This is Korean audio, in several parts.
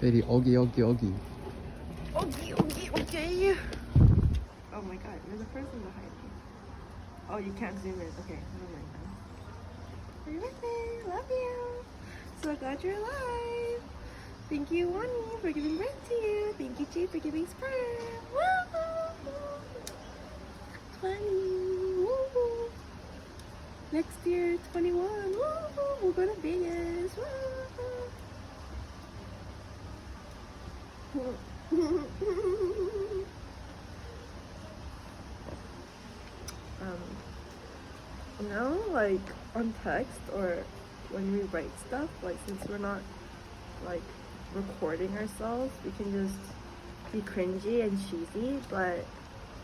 Katie, Ogie, Ogie, Ogie. Ogie, Ogie, Ogie. Oh my god, there's a person behind me. Oh, you can't zoom in. Okay, never mind. Are you? Love you. So glad you're alive. Thank you, Wani, for giving birth to you. Thank you, Jay, for giving sperm. Woo! 20. Next year, 21. Woo! We'll go to Vegas. Woo! Um, you know, like on text or when we write stuff, like since we're not like recording ourselves, we can just be cringy and cheesy, but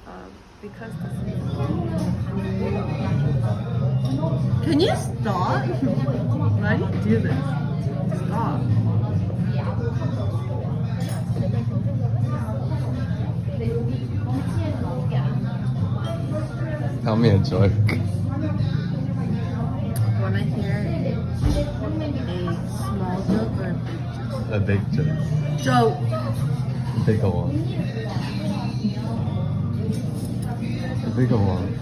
um, because this is Can you stop? Why do you do this? Stop. Tell me a joke Want to hear a small joke or a big A big joke joke? Joke. bigger one A bigger one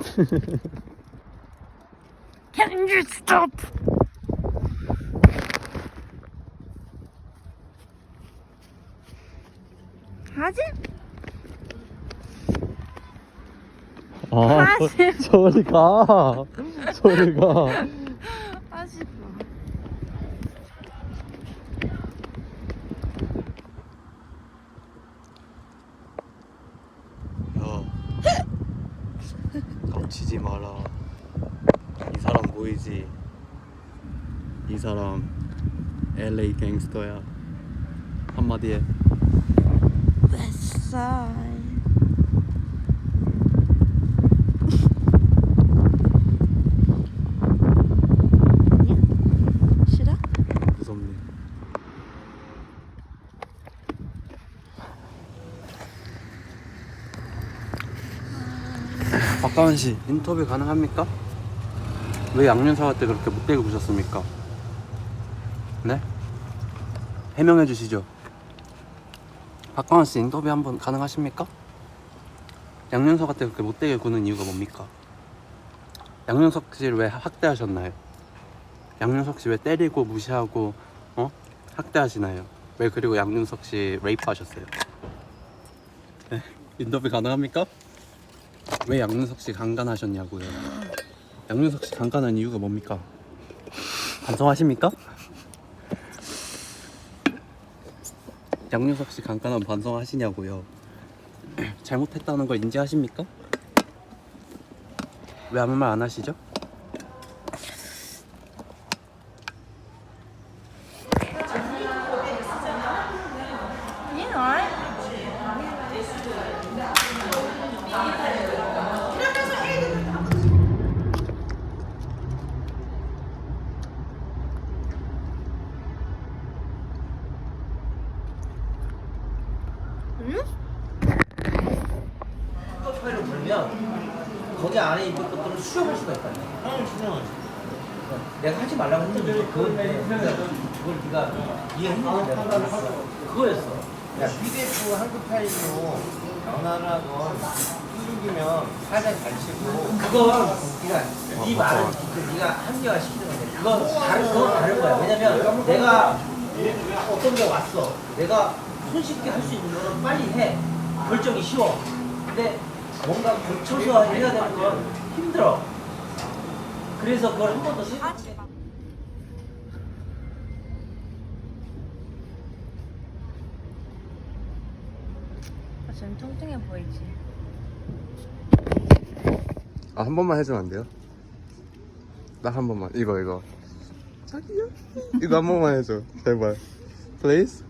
Can you stop? 하지? 아 저, 저리 가 저리 가 하지 마. 야, 깝치지 마라. 이 사람 보이지? 이 사람 LA 갱스터야. 한마디 해. West side. 아니야? 싫어? 무섭네. 박가원 씨 인터뷰 가능합니까? 왜 양면사과 때 그렇게 못되게 구셨습니까? 네? 해명해 주시죠. 박가원 씨 인터뷰 한번 가능하십니까? 양면사과 때 그렇게 못되게 구는 이유가 뭡니까? 양면석 씨를 왜 학대하셨나요? 양윤석 씨 왜 때리고 무시하고 어 학대하시나요? 왜 그리고 양윤석 씨 레이프하셨어요? 네 인터뷰 가능합니까? 왜 양윤석 씨 강간하셨냐고요? 양윤석 씨 강간한 이유가 뭡니까? 반성하십니까? 양윤석 씨 강간한 반성하시냐고요? 잘못했다는 걸 인지하십니까? 왜 아무 말 안 하시죠? You alright? 파일을 걸면 거기 안에 있는 것들을 수정할 수가 있다. 하나를 수정하지. 내가 하지 말라고 했는데 그걸 그걸 네가 이해했는데 내가. 그거였어. 야, PDF 한국 파일로 변화를 하건 뚫기면 가장 잘 치고 그건 네가 네 말은 그 네가 합리화 시키는 건데 그건 다른 그건 다른 거야. 왜냐면 내가 어떤 게 왔어. 내가 손쉽게 할 수 있는 거는 빨리 해. 결정이 쉬워. 근데 뭔가 고쳐서 해야 되는 건 힘들어. 그래서 그걸 한 번 더 생각해. 아, 지금 통통해 보이지? 아 한 번만 해주면 안 돼요? 나 한 번만 이거 이거 자기야 이거 한 번만 해줘 제발 please